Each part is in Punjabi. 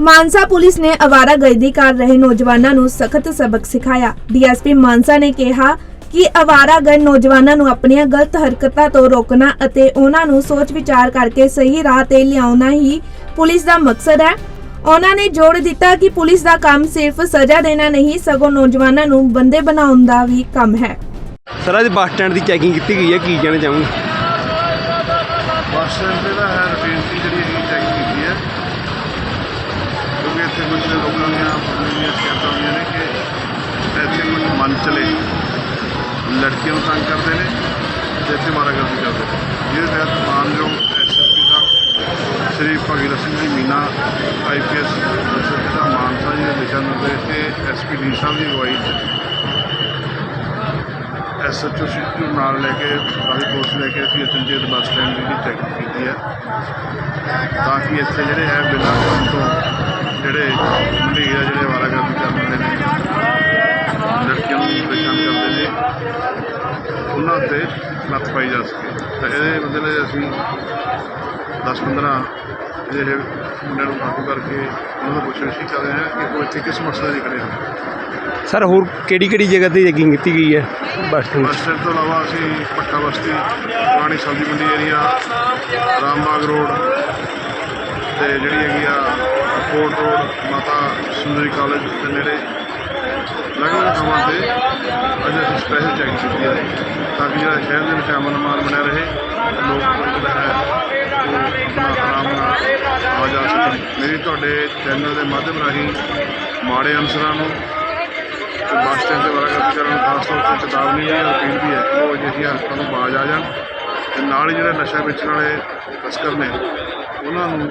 ਮਾਨਸਾ ਪੁਲਿਸ ਨੇ ਅਵਾਰਾਗਰਦੀ ਕਰ ਰਹੇ ਨੌਜਵਾਨਾਂ ਨੂੰ ਸਖਤ ਸਬਕ ਸਿਖਾਇਆ। ਡੀਐਸਪੀ ਮਾਨਸਾ ਨੇ ਕਿਹਾ ਕਿ ਅਵਾਰਾਗਰ ਨੌਜਵਾਨਾਂ ਨੂੰ ਆਪਣੀਆਂ ਗਲਤ ਹਰਕਤਾਂ ਤੋਂ ਰੋਕਣਾ ਅਤੇ ਉਹਨਾਂ ਨੂੰ ਸੋਚ ਵਿਚਾਰ ਕਰਕੇ ਸਹੀ ਰਾਹ ਤੇ ਲਿਆਉਣਾ ਹੀ ਪੁਲਿਸ ਦਾ ਮਕਸਦ ਹੈ। ਉਹਨਾਂ ਨੇ ਜੋੜ ਦਿੱਤਾ ਕਿ ਪੁਲਿਸ ਦਾ ਕੰਮ ਸਿਰਫ ਸਜ਼ਾ ਦੇਣਾ ਨਹੀਂ ਸਗੋਂ ਨੌਜਵਾਨਾਂ ਨੂੰ ਬੰਦੇ ਬਣਾਉਣ ਦਾ ਵੀ ਕੰਮ ਹੈ। ਸਰ ਅੱਜ ਬੱਸ ਸਟੈਂਡ ਦੀ ਚੈਕਿੰਗ ਕੀਤੀ ਗਈ ਹੈ। ਕੀ ਕਹਿਣਾ ਚਾਹੂੰਗਾ? ਬੱਸ ਸਟੈਂਡ ਤੇ ਦਾ ਹੈ ਰੂਟੀਨ ਦੀ ਜਿਹੜੀ ਹੈਗੀ ਚੈੱਕ ਕੀਤੀ ਹੈ ਕਿਉਂਕਿ ਇੱਥੇ ਕੁਝ ਲੋਕਾਂ ਦੀਆਂ ਫੈਮਲੀਆਂ ਸ਼ਿਕਾਇਤਾਂ ਹੋਈਆਂ ਨੇ ਕਿ ਇੱਥੇ ਕੁਝ ਮਨ ਚਲੇ ਲੜਕੀਆਂ ਨੂੰ ਤੰਗ ਕਰਦੇ ਨੇ ਤੇ ਇੱਥੇ ਮਾਰਾਗਰਦੀ ਕਰਦੇ। ਨੇ ਜਿਹਦੇ ਤਹਿਤ ਮਾਨਯੋਗ SSP sahib Shri Bhagirath Singh ji Meena IPS SSP sahib Mansa ji ਦੇ ਦਿਸ਼ਾ ਨਿਰਦੇਸ਼ ਤੇ ਐਸਪੀ ਡੀ ਸਾਹਿਬ ਦੀ ਅਗਵਾਈ 'ਚ ਐਸਐਚਓ ਸਿੱਧੂ ਨਾਲ ਲੈ ਕੇ ਸਾਰੀ ਫੋਰਸ ਲੈ ਕੇ ਅਸੀਂ ਅਚਨਚੇਤ ਬੱਸ ਸਟੈਂਡ ਦੀ ਚੈਕਿੰਗ ਕੀਤੀ ਹੈ। ਤਾਂ ਕਿ ਇੱਥੇ ਜਿਹੜੇ ਹੈ ਬਿਨਾਂ ਕੰਮ ਤੋਂ ਨੱਥ ਪਾਈ ਜਾ ਸਕੇ। ਤਾਂ ਇਹਦੇ ਬਦਲੇ ਅਸੀਂ 10-15 ਜਿਹੜੇ ਮੁੰਡਿਆਂ ਨੂੰ ਕਾਬੂ ਕਰਕੇ ਉਹਨਾਂ ਦਾ ਪੁੱਛਗਿੱਛ ਕਰ ਰਹੇ ਹਾਂ ਕਿ ਉਹ ਇੱਥੇ ਕਿਸ ਮਕਸਦ ਲਈ ਖੜੇ ਹਨ। ਸਰ ਹੋਰ ਕਿਹੜੀ ਕਿਹੜੀ ਜਗ੍ਹਾ ਤੇ ਚੈਕਿੰਗ ਕੀਤੀ ਗਈ ਹੈ? ਬੱਸ ਸਟੈਂਡ ਬੱਸ ਸਟੈਂਡ ਤੋਂ ਇਲਾਵਾ ਅਸੀਂ ਪੱਕਾ ਬਸਤੀ ਪੁਰਾਣੀ ਸਬਜ਼ੀ ਮੰਡੀ ਏਰੀਆ ਰਾਮਬਾਗ ਰੋਡ ਤੇ ਜਿਹੜੀ ਹੈਗੀ ਆ ਕੋਟ ਰੋਡ ਮਾਤਾ ਸੁੰਦਰੀ ਕਾਲਜ ਦੇ ਨੇੜੇ ਅਲੱਗ-ਅਲੱਗ ਥਾਵਾਂ ਤੇ ਅੱਜ ਅਸੀਂ ਸਪੈਸ਼ਲ ਚੈੱਕ ਕੀਤੀ ਹੈ। ਤਾਂ ਕਿ ਜਿਹੜਾ ਸ਼ਹਿਰ ਦੇ ਵਿੱਚ ਅਮਨ ਮਾਨ ਬਣਿਆ ਰਹੇ, ਲੋਕ ਜਿਹੜਾ ਹੈ। ਉਹ ਆਪਣਾ ਆਰਾਮ ਨਾਲ ਆ ਜਾ ਸਕਣ ਮੇਰੀ ਤੁਹਾਡੇ ਚੈਨਲ ਦੇ ਮਾਧਿਅਮ ਰਾਹੀਂ ਮਾੜੇ ਅਨਸਰਾਂ ਨੂੰ ਬੱਸ ਸਟੈਂਡ ਤੇ ਵਰਾਗਤ ਕਰਨ ਨੂੰ ਖਾਸ ਤੌਰ ਤੇ ਚੇਤਾਵਨੀ ਹੈ, ਅਪੀਲ ਵੀ ਹੈ ਕਿ ਉਹ ਅਜਿਹੀਆਂ ਹਰਕਤਾਂ ਨੂੰ ਬਾਜ਼ ਆ ਜਾਣ। ਤੇ ਨਾਲ ਹੀ ਜਿਹੜੇ ਨਸ਼ਾ ਵੇਚਣ ਵਾਲੇ ਤਸਕਰ ਨੇ, ਉਹਨਾਂ ਨੂੰ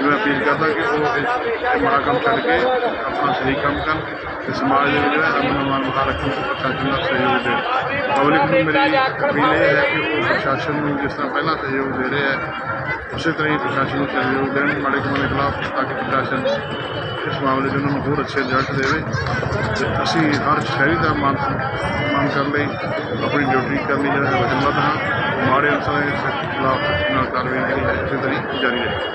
ਮੈਂ ਅਪੀਲ ਕਰਦਾ ਕਿ ਉਹ ਇਹ ਇਹ ਮਾੜਾ ਕੰਮ ਛੱਡ ਕੇ ਆਪਣਾ ਸਹੀ ਕੰਮ ਕਰਨ ਤੇ ਸਮਾਜ ਦੇ ਵਿੱਚ ਜਿਹੜਾ ਅਮਨ ਅਮਾਨ ਬਣਾ ਰੱਖਣ ਤੇ ਪ੍ਰਸ਼ਾਸਨ ਦਾ ਸਹਿਯੋਗ ਦੇਣ ਪਬਲਿਕ ਨੂੰ ਮੇਰੀ ਅਪੀਲ ਇਹ ਹੈ ਕਿ ਉਹ ਪ੍ਰਸ਼ਾਸਨ ਨੂੰ ਜਿਸ ਤਰ੍ਹਾਂ ਪਹਿਲਾਂ ਸਹਿਯੋਗ ਦੇ ਰਹੇ ਹੈ ਉਸੇ ਤਰ੍ਹਾਂ ਹੀ ਪ੍ਰਸ਼ਾਸਨ ਨੂੰ ਸਹਿਯੋਗ ਦੇਣ ਮਾੜੇ ਕੰਮਾਂ ਦੇ ਖਿਲਾਫ ਤਾਂ ਕਿ ਪ੍ਰਸ਼ਾਸਨ ਇਸ ਮਾਮਲੇ 'ਚ ਉਹਨਾਂ ਨੂੰ ਹੋਰ ਅੱਛੇ ਰਿਜ਼ਲਟ ਦੇਵੇ ਤੇ ਅਸੀਂ ਹਰ ਸ਼ਹਿਰੀ ਦਾ ਮਾਨ ਮਾਨ ਕਰਨ ਲਈ ਆਪਣੀ ਡਿਊਟੀ ਕਰਨੀ ਜਿਹੜਾ ਹੈ ਵਚਨਬੱਧ ਹਾਂ ਮਾੜੇ ਅਨਸਰਾਂ ਦੇ ਖਿਲਾਫ ਨਾਲ ਕਾਰਵਾਈ ਜਿਹੜੀ ਹੈ ਇਸੇ ਤਰ੍ਹਾਂ ਹੀ ਜਾਰੀ ਰਹੇ